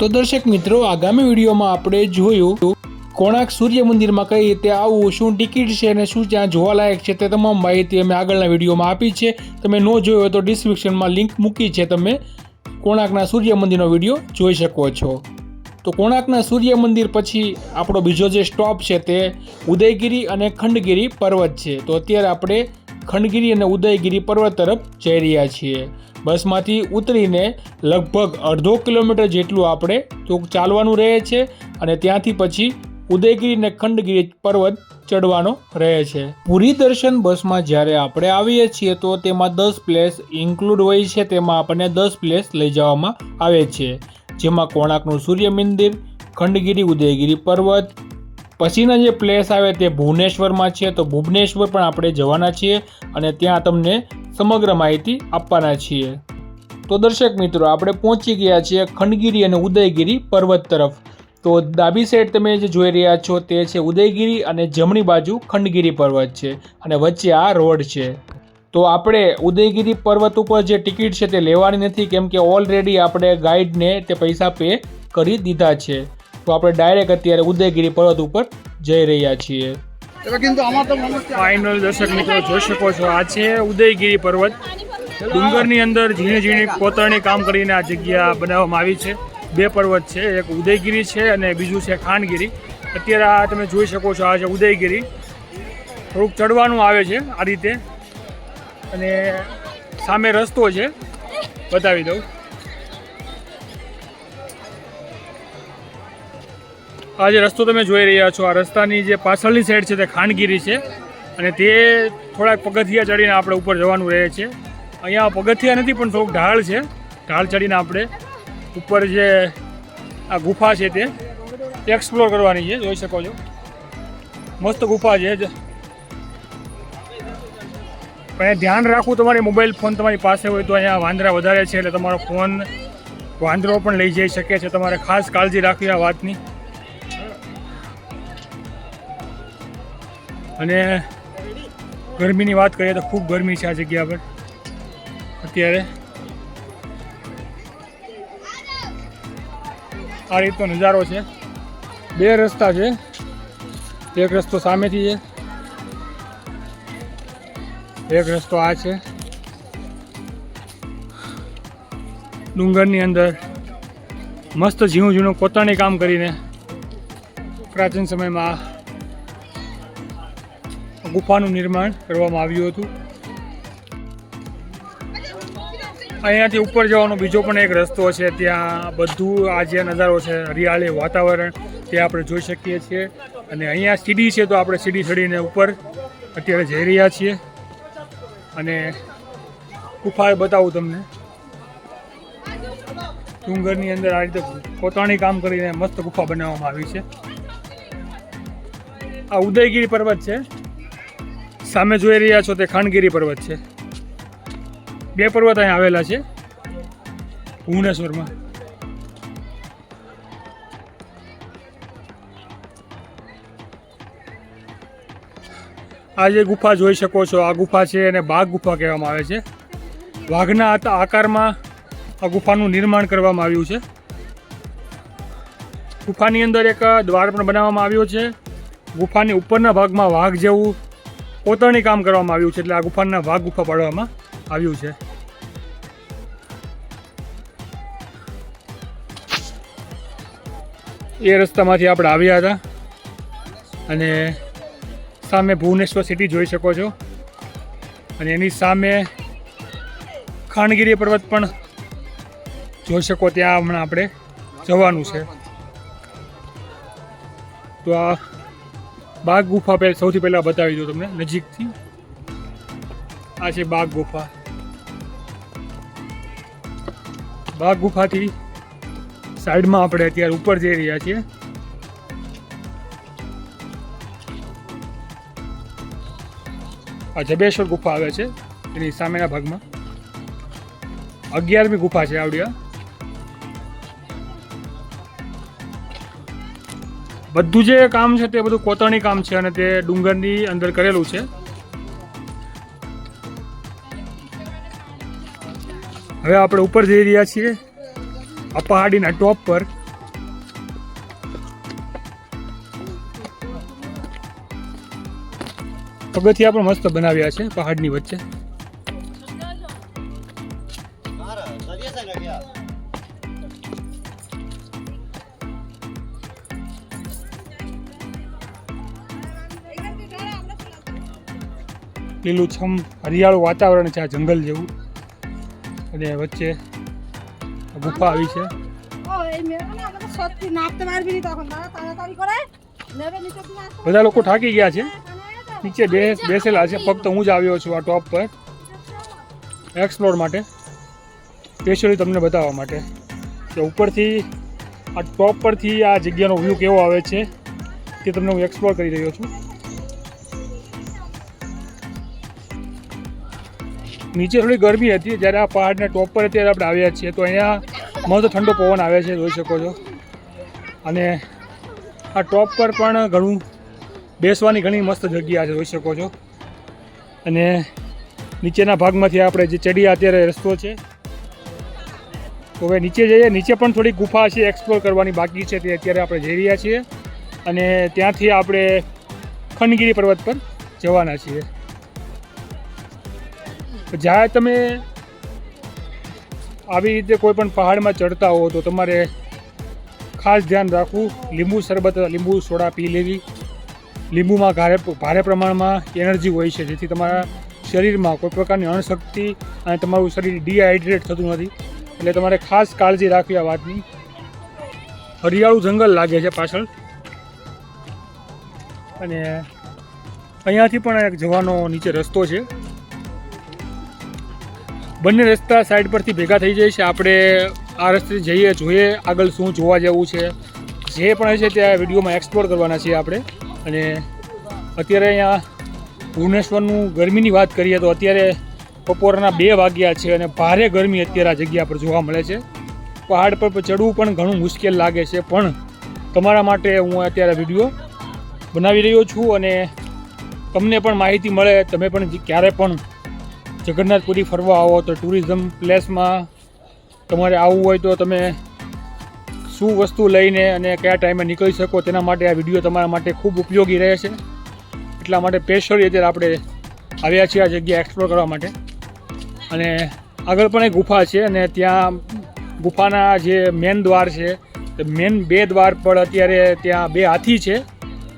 તો દર્શક મિત્રો, આગામી વિડીયોમાં આપણે જોયું કોણાક સૂર્ય મંદિરમાં કઈ રીતે આવવું શું ટિકિટ છે અને શું ત્યાં જોવાલાયક છે તે તમામ માહિતી અમે આગળના વિડીયોમાં આપી છે. તમે ન જોયો હોય તો ડિસ્ક્રિપ્શનમાં લિંક મૂકી છે તમે કોણાકના સૂર્ય મંદિરનો વીડિયો જોઈ શકો છો. તો કોણાકના સૂર્ય મંદિર પછી આપણો બીજો જે સ્ટોપ છે તે ઉદયગીરી અને ખંડગીરી પર્વત છે. તો અત્યારે આપણે ખંડગીરી અને ઉદયગીરી પર્વત તરફ જઈ રહ્યા છીએ. બસમાંથી ઉતરીને લગભગ અડધો કિલોમીટર જેટલું આપણે તો ચાલવાનું રહે છે અને ત્યાંથી પછી ઉદયગીરી અને ખંડગીરી પર્વત ચડવાનો રહે છે. પુરી દર્શન બસમાં જ્યારે આપણે આવીએ છીએ તો તેમાં દસ પ્લેસ ઇન્ક્લુડ હોય છે, તેમાં આપણને દસ પ્લેસ લઈ જવામાં આવે છે. જેમાં કોણાકનું સૂર્ય મંદિર ખંડગીરી, ઉદયગીરી પર્વત પછીના જે પ્લેસ આવે તે ભુવનેશ્વરમાં છે, તો ભુવનેશ્વર પણ આપણે જવાના છીએ અને ત્યાં તમને સમગ્ર માહિતી આપવાના છીએ. તો દર્શક મિત્રો, આપણે પહોંચી ગયા છીએ ખંડગીરી અને ઉદયગીરી પર્વત તરફ. તો ડાબી સાઈડ તમે જે જોઈ રહ્યા છો તે છે ઉદયગીરી અને જમણી બાજુ ખંડગીરી પર્વત છે અને વચ્ચે આ રોડ છે. તો આપણે ઉદયગીરી પર્વત ઉપર જે ટિકિટ છે તે લેવાની નથી કેમ કે ઓલરેડી આપણે ગાઈડને તે પૈસા પે કરી દીધા છે. તો આપણે ડાયરેક્ટ અત્યારે ઉદયગીરી પર્વત ઉપર જઈ રહ્યા છીએ. ફાઇનલ દર્શક મિત્રો જોઈ શકો છો, આ છે ઉદયગીરી પર્વત. ડુંગરની અંદર ઝીણી ઝીણી કોતરણી કામ કરીને આ જગ્યા બનાવવામાં આવી છે. બે પર્વત છે, એક ઉદયગીરી છે અને બીજું છે ખાનગીરી. અત્યારે આ તમે જોઈ શકો છો, આ છે ઉદયગીરી. થોડુંક ચડવાનું આવે છે આ રીતે. અને સામે રસ્તો છે, બતાવી દઉં. આ જે રસ્તો તમે જોઈ રહ્યા છો. આ રસ્તાની જે પાછળની સાઈડ છે તે ખાનગીરી છે અને તે થોડાક પગથિયા ચડીને આપણે ઉપર જવાનું રહે છે. અહીંયા પગથિયા નથી, પણ થોડુંક ઢાળ છે. ઢાળ ચડીને આપણે ઉપર જે આ ગુફા છે તે એક્સપ્લોર કરવાની છે. જોઈ શકો છો. મસ્ત ગુફા છે. પણ ધ્યાન રાખવું, તમારી મોબાઈલ ફોન તમારી પાસે હોય તો અહીંયા વાંદરા વધારે છે, એટલે તમારો ફોન વાંદરો પણ લઈ જઈ શકે છે. તમારે ખાસ કાળજી રાખવી આ વાતની. અને ગરમીની વાત કરીએ તો ખૂબ ગરમી છે આ જગ્યા પર. અત્યારે આ રીતનો નજારો છે. બે રસ્તા છે. એક રસ્તો સામેથી છે. એક રસ્તો આ છે. ડુંગરની અંદર મસ્ત ઝીણું ઝીણું કોતરણી કામ કરીને પ્રાચીન સમયમાં ગુફાનું નિર્માણ કરવામાં આવ્યું હતું. અહીંયાથી ઉપર જવાનો બીજો પણ એક રસ્તો છે. ત્યાં બધું આ જે નજારો છે, હરિયાળી વાતાવરણ, તે આપણે જોઈ શકીએ છીએ. અને અહીંયા સીડી છે તો આપણે સીડી ચડીને ઉપર અત્યારે જઈ રહ્યા છીએ. અને ગુફા બતાવું તમને. ડુંગરની અંદર આ રીતે કોતરણી કામ કરીને મસ્ત ગુફા બનાવવામાં આવી છે. આ ઉદયગીરી પર્વત છે. સામે જોઈ રહ્યા છો તે ખાનગીરી પર્વત છે. બે પર્વત અહીંયા આવેલા છે. ભુવનેશ્વરમાં. આ જે ગુફા જોઈ શકો છો, આ ગુફા છે એને બાઘ ગુફા કહેવામાં આવે છે. વાઘના આકારમાં આ ગુફાનું નિર્માણ કરવામાં આવ્યું છે. ગુફાની અંદર એક દ્વાર પણ બનાવવામાં આવ્યો છે. ગુફાની ઉપરના ભાગમાં વાઘ જેવું કોતરણી કામ કરવામાં આવ્યું છે એટલે આ ગુફાના વાઘ ગુફા પાડવામાં આવ્યું છે. એ રસ્તામાંથી આપણે આવ્યા હતા. અને સામે ભુવનેશ્વર સિટી જોઈ શકો છો. અને એની સામે ખાનગીરી પર્વત પણ જોઈ શકો, ત્યાં હમણાં આપણે જવાનું છે. તો આ બાગ ગુફા પહેલા સૌથી પહેલાં બતાવી દઉં તમને, નજીકથી. આ છે બાગ ગુફા. બાગ ગુફાથી સાઈડમાં આપણે અત્યારે ઉપર જઈ રહ્યા છીએ. આ જબેશ્વર ગુફા આવે છે, એની સામેના ભાગમાં. અગિયારમી ગુફા છે આવડી બધું જે કામ છે તે બધું કોતરણી કામ છે અને તે ડુંગરની અંદર કરેલું છે. હવે આપણે ઉપર જઈ રહ્યા છીએ, આ પહાડીના ટોપ પર. પગથિયા પણ મસ્ત બનાવ્યા છે પહાડની વચ્ચે. લીલુંછમ હરિયાળું વાતાવરણ છે આ જંગલ જેવું. અને વચ્ચે ગુફા આવી છે. બધા લોકો થાકી ગયા છે. નીચે બેસેલા છે. ફક્ત હું જ આવ્યો છું આ ટોપ પર. એક્સપ્લોર માટે. સ્પેશિયલી તમને બતાવવા માટે કે ઉપરથી આ ટોપ પરથી આ જગ્યાનો વ્યૂ કેવો આવે છે તે તમને હું એક્સપ્લોર કરી રહ્યો છું. નીચે થોડી ગરમી હતી, જ્યારે આ પહાડના ટોપ પર અત્યારે આપણે આવ્યા છીએ, તો અહીંયા મસ્ત ઠંડો પવન આવે છે, જોઈ શકો છો. અને આ ટોપ પર પણ ઘણું બેસવાની ઘણી મસ્ત જગ્યા છે, જોઈ શકો છો. અને નીચેના ભાગમાંથી આપણે જે ચડીએ અત્યારે રસ્તો છે, તો હવે નીચે જઈએ, નીચે પણ થોડી ગુફા છે એક્સપ્લોર કરવાની બાકી છે, તે અત્યારે આપણે જઈ રહ્યા છીએ. અને ત્યાંથી આપણે ખંડગીરી પર્વત પર જવાના છીએ. જ્યારે તમે આવી રીતે કોઈ પણ પહાડમાં ચડતા હો તો તમારે ખાસ ધ્યાન રાખવું. લીંબુ શરબત, લીંબુ સોડા પી લેવી. લીંબુમાં ભારે ભારે પ્રમાણમાં એનર્જી હોય છે, જેથી તમારા શરીરમાં કોઈ પ્રકારની અણશક્તિ અને તમારું શરીર ડિહાઇડ્રેટ થતું નથી. એટલે તમારે ખાસ કાળજી રાખવી આ વાતની. હરિયાળું જંગલ લાગે છે પાછળ. અને અહીંયાથી પણ એક જવાનો નીચે રસ્તો છે. બંને રસ્તા સાઈડ પરથી ભેગા થઈ જાય છે. આપણે આ રસ્તે જઈએ, જોઈએ આગળ શું જોવા જેવું છે. જે પણ છે તે આ વિડીયોમાં એક્સપ્લોર કરવાના છીએ આપણે. અને અત્યારે અહીંયા ભુવનેશ્વરનું ગરમીની વાત કરીએ તો અત્યારે બપોરના બે વાગ્યા છે અને ભારે ગરમી અત્યારે આ જગ્યા પર જોવા મળે છે. પહાડ પર ચડવું પણ ઘણું મુશ્કેલ લાગે છે. પણ તમારા માટે હું અત્યારે વીડિયો બનાવી રહ્યો છું અને તમને પણ માહિતી મળે, તમે પણ ક્યારે પણ જગન્નાથપુરી ફરવા આવો તો ટુરિઝમ પ્લેસમાં તમારે આવવું હોય તો તમે શું વસ્તુ લઈને અને કયા ટાઈમે નીકળી શકો તેના માટે આ વીડિયો તમારા માટે ખૂબ ઉપયોગી રહે છે. એટલા માટે સ્પેશિયલી અત્યારે આપણે આવ્યા છીએ આ જગ્યા એક્સપ્લોર કરવા માટે. અને આગળ પણ એક ગુફા છે અને ત્યાં ગુફાના જે મેન દ્વાર છે મેન બે દ્વાર પર અત્યારે ત્યાં બે હાથી છે,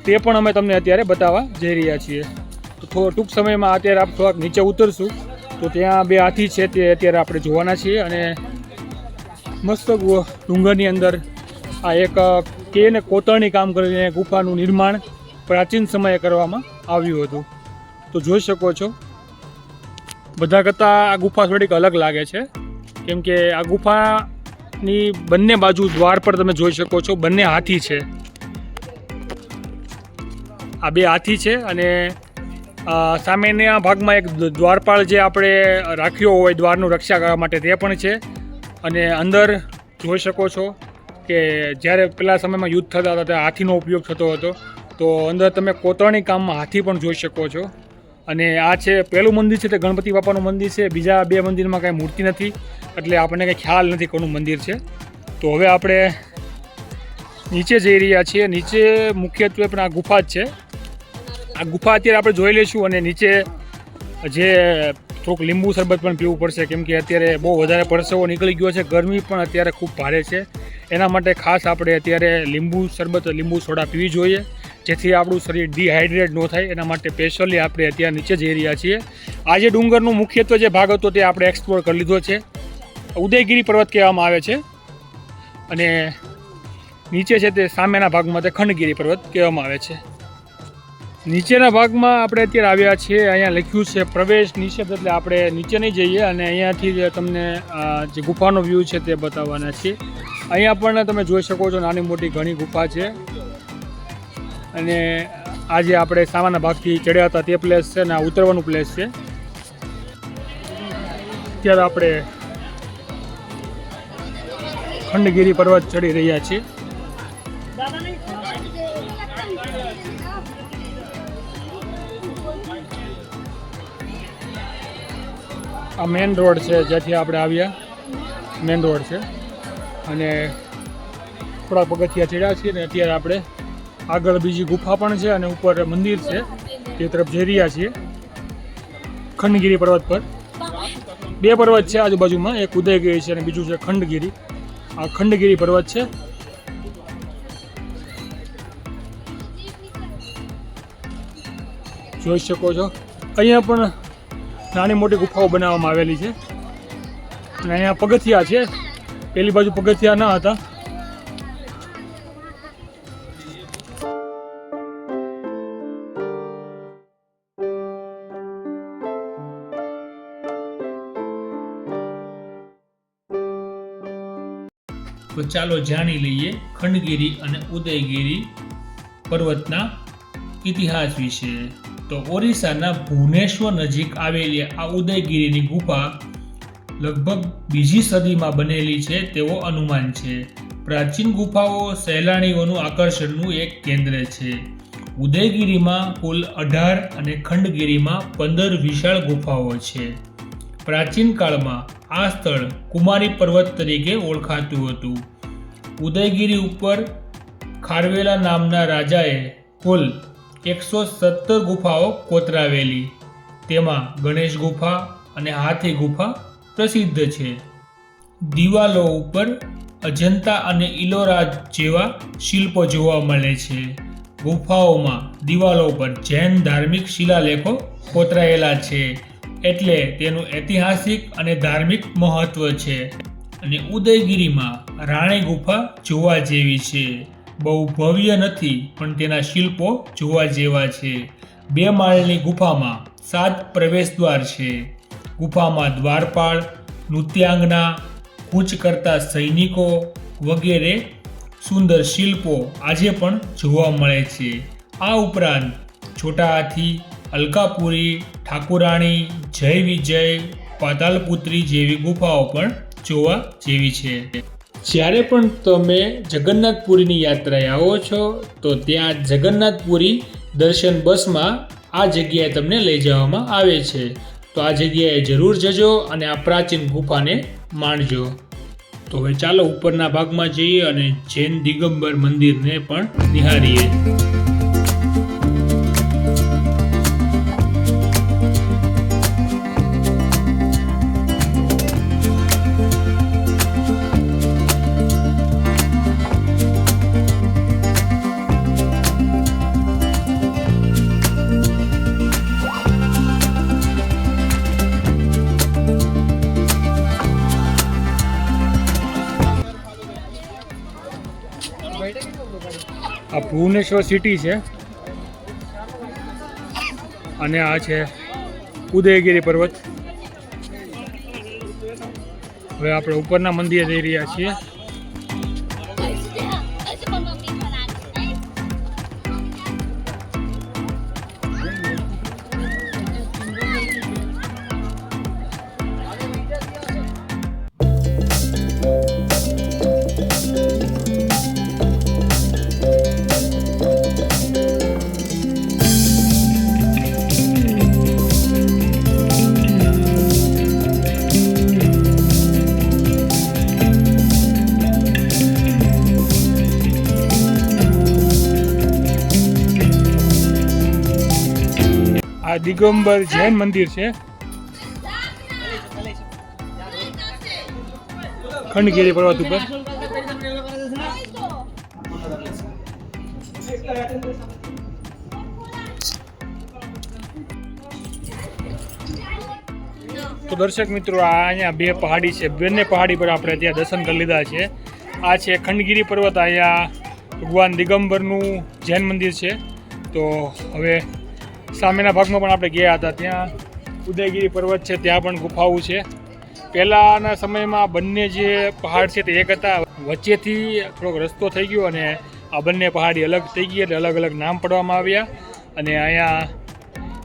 તે પણ અમે તમને અત્યારે બતાવવા જઈ રહ્યા છીએ. તો થોડો ટૂંક સમયમાં અત્યારે આપ થોડાક નીચે ઉતરશું. તો ત્યાં બે હાથી છે તે અત્યારે આપણે જોવાના છીએ અને મસ્ત ડુંગરની અંદર આ એક કે ને કોતરણી કામ કરીને ગુફાનું નિર્માણ પ્રાચીન સમયે કરવામાં આવ્યું હતું. તો જોઈ શકો છો, બધા કરતાં આ ગુફા થોડીક અલગ લાગે છે. કેમ કે આ ગુફાની બંને બાજુ દ્વાર પર તમે જોઈ શકો છો, બંને હાથી છે. આ બે હાથી છે અને સામેના ભાગમાં એક દ્વારપાળ જે આપણે રાખ્યો હોય દ્વારનું રક્ષા કરવા માટે તે પણ છે. અને અંદર જોઈ શકો છો કે જ્યારે પેલા સમયમાં યુદ્ધ થતા હતા, ત્યારે હાથીનો ઉપયોગ થતો હતો. તો અંદર તમે કોતરણી કામમાં હાથી પણ જોઈ શકો છો. અને આ છે પહેલું મંદિર છે, તે ગણપતિ બાપાનું મંદિર છે. બીજા બે મંદિરમાં કાંઈ મૂર્તિ નથી, એટલે આપણને કંઈ ખ્યાલ નથી કોનું મંદિર છે. તો હવે આપણે નીચે જઈ રહ્યા છીએ. નીચે મુખ્યત્વે પણ આ ગુફા જ છે. આ ગુફા અત્યારે આપણે જોઈ લઈશું અને નીચે જે થોડુંક લીંબુ શરબત પણ પીવું પડશે. કેમ કે અત્યારે બહુ વધારે પરસેવો નીકળી ગયો છે. ગરમી પણ અત્યારે ખૂબ ભારે છે. એના માટે ખાસ આપણે અત્યારે લીંબુ શરબત, લીંબુ સોડા પીવી જોઈએ. જેથી આપણું શરીર ડિહાઇડ્રેટ ન થાય. એના માટે સ્પેશિયલી આપણે અત્યારે નીચે જઈ રહ્યા છીએ. આજે ડુંગરનું મુખ્યત્વે જે ભાગ હતો તે આપણે એક્સપ્લોર કરી લીધો છે. ઉદયગીરી પર્વત કહેવામાં આવે છે. અને નીચે છે તે સામેના ભાગમાં તે ખંડગીરી પર્વત કહેવામાં આવે છે. નીચેના ભાગમાં આપણે અત્યારે આવ્યા છીએ. અહીંયા લખ્યું છે પ્રવેશ નિષેધ એટલે આપણે નીચે નહીં જઈએ અને અહીંયાથી તમને જે ગુફાનો વ્યૂ છે તે બતાવવાના છીએ. અહીંયા પણ તમે જોઈ શકો છો નાની મોટી ઘણી ગુફા છે. અને આજે આપણે સામાના ભાગથી ચડ્યા હતા તે પ્લેસ છે અને આ ઉતરવાનું પ્લેસ છે. અત્યારે આપણે ખંડગીરી પર્વત ચડી રહ્યા છીએ. આ મેન રોડ છે જ્યાંથી આપણે આવ્યા મેન રોડ છે. અને થોડા પગથિયા ચડ્યા છીએ ને અત્યારે આપણે આગળ બીજી ગુફા પણ છે અને ઉપર મંદિર છે. તે તરફ જઈ રહ્યા છીએ. ખંડગીરી પર્વત પર. બે પર્વત છે આજુબાજુમાં. એક ઉદયગીરી છે અને બીજું છે ખંડગીરી. આ ખંડગીરી પર્વત છે. જોઈ શકો છો. અહીંયા પણ નાની મોટી ગુફાઓ બનાવવામાં આવેલી છે. અને અહીંયા પગથિયા છે. પેલી બાજુ પગથિયા ના હતા. તો ચાલો જાણી લઈએ ખંડગીરી અને ઉદયગીરી પર્વતના ઇતિહાસ વિશે. તો ઓરિસ્સાના ભુવનેશ્વર નજીક આવેલી આ ઉદયગીરીની ગુફા લગભગ બીજી સદીમાં બનેલી છે તેવો અનુમાન છે. પ્રાચીન ગુફાઓ સહેલાણીઓનું આકર્ષણનું એક કેન્દ્ર છે. ઉદયગીરીમાં કુલ અઢાર અને ખંડગીરીમાં પંદર વિશાળ ગુફાઓ છે. પ્રાચીન કાળમાં આ સ્થળ કુમારી પર્વત તરીકે ઓળખાતું હતું. ઉદયગીરી ઉપર ખારવેલા નામના રાજાએ કુલ એકસો સત્તર ગુફાઓ કોતરાવેલી. તેમાં ગણેશ ગુફા અને હાથી ગુફા પ્રસિદ્ધ છે. દિવાલો ઉપર અજંતા અને ઇલોરા જેવા શિલ્પો જોવા મળે છે. ગુફાઓમાં દિવાલો પર જૈન ધાર્મિક શિલાલેખો કોતરાયેલા છે. એટલે તેનું ઐતિહાસિક અને ધાર્મિક મહત્વ છે. અને ઉદયગીરીમાં રાણી ગુફા જોવા જેવી છે. બહુ ભવ્ય નથી, પણ તેના શિલ્પો જોવા જેવા છે. બે માળની ગુફામાં સાત પ્રવેશદ્વાર છે. ગુફામાં દ્વારપાળ, નૃત્યાંગના, કૂચ કરતા સૈનિકો વગેરે સુંદર શિલ્પો આજે પણ જોવા મળે છે. આ ઉપરાંત છોટા હાથી, અલકાપુરી, ઠાકુરાણી, જય વિજય, પાતાલપુત્રી જેવી ગુફાઓ પણ જોવા જેવી છે. જ્યારે પણ તમે જગન્નાથપુરીની યાત્રાએ આવો છો, તો ત્યાં જગન્નાથપુરી દર્શન બસમાં આ જગ્યાએ તમને લઈ જવામાં આવે છે. તો આ જગ્યાએ જરૂર જજો અને આ પ્રાચીન ગુફાને માણજો. તો હવે ચાલો ઉપરના ભાગમાં જઈએ અને જૈન દિગંબર મંદિરને પણ નિહાળીએ. ભુવનેશ્વર સિટી છે. અને આ છે ઉદયગીરી પર્વત. હવે આપણે ઉપરના મંદિરે જઈ રહ્યા છીએ. દિગંબર જૈન મંદિર છે. ખંડગીરી પર્વત ઉપર. તો દર્શક મિત્રો, આ અહીંયા બે પહાડી છે. બંને પહાડી પર આપણે ત્યાં દર્શન કરી લીધા છે. આ છે ખંડગીરી પર્વત. અહીંયા ભગવાન દિગંબરનું જૈન મંદિર છે. તો હવે સામેના ભાગમાં પણ આપણે ગયા હતા. ત્યાં ઉદયગીરી પર્વત છે, ત્યાં પણ ગુફાઓ છે. પહેલાંના સમયમાં બંને જે પહાડ છે તે એક હતા. વચ્ચેથી થોડોક રસ્તો થઈ ગયો અને આ બંને પહાડી અલગ થઈ ગઈ એટલે અલગ અલગ નામ પડવામાં આવ્યા. અને અહીંયા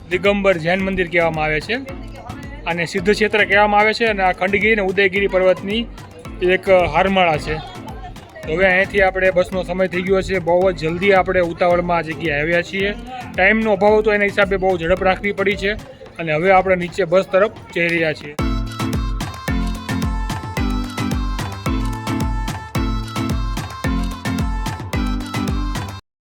દિગંબર જૈન મંદિર કહેવામાં આવે છે. અને સિદ્ધ ક્ષેત્ર કહેવામાં આવે છે અને આ ખંડગીરી અને ઉદયગીરી પર્વતની એક હારમાળા છે. હવે અહીંયાથી આપણે બસનો સમય થઈ ગયો છે. બહુ જ જલ્દી આપણે ઉતાવળમાં આ જગ્યાએ આવ્યા છીએ. ટાઈમનો અભાવ હતો, એના હિસાબે બહુ ઝડપ રાખવી પડી છે. અને હવે આપણે નીચે બસ તરફ જઈ રહ્યા છીએ.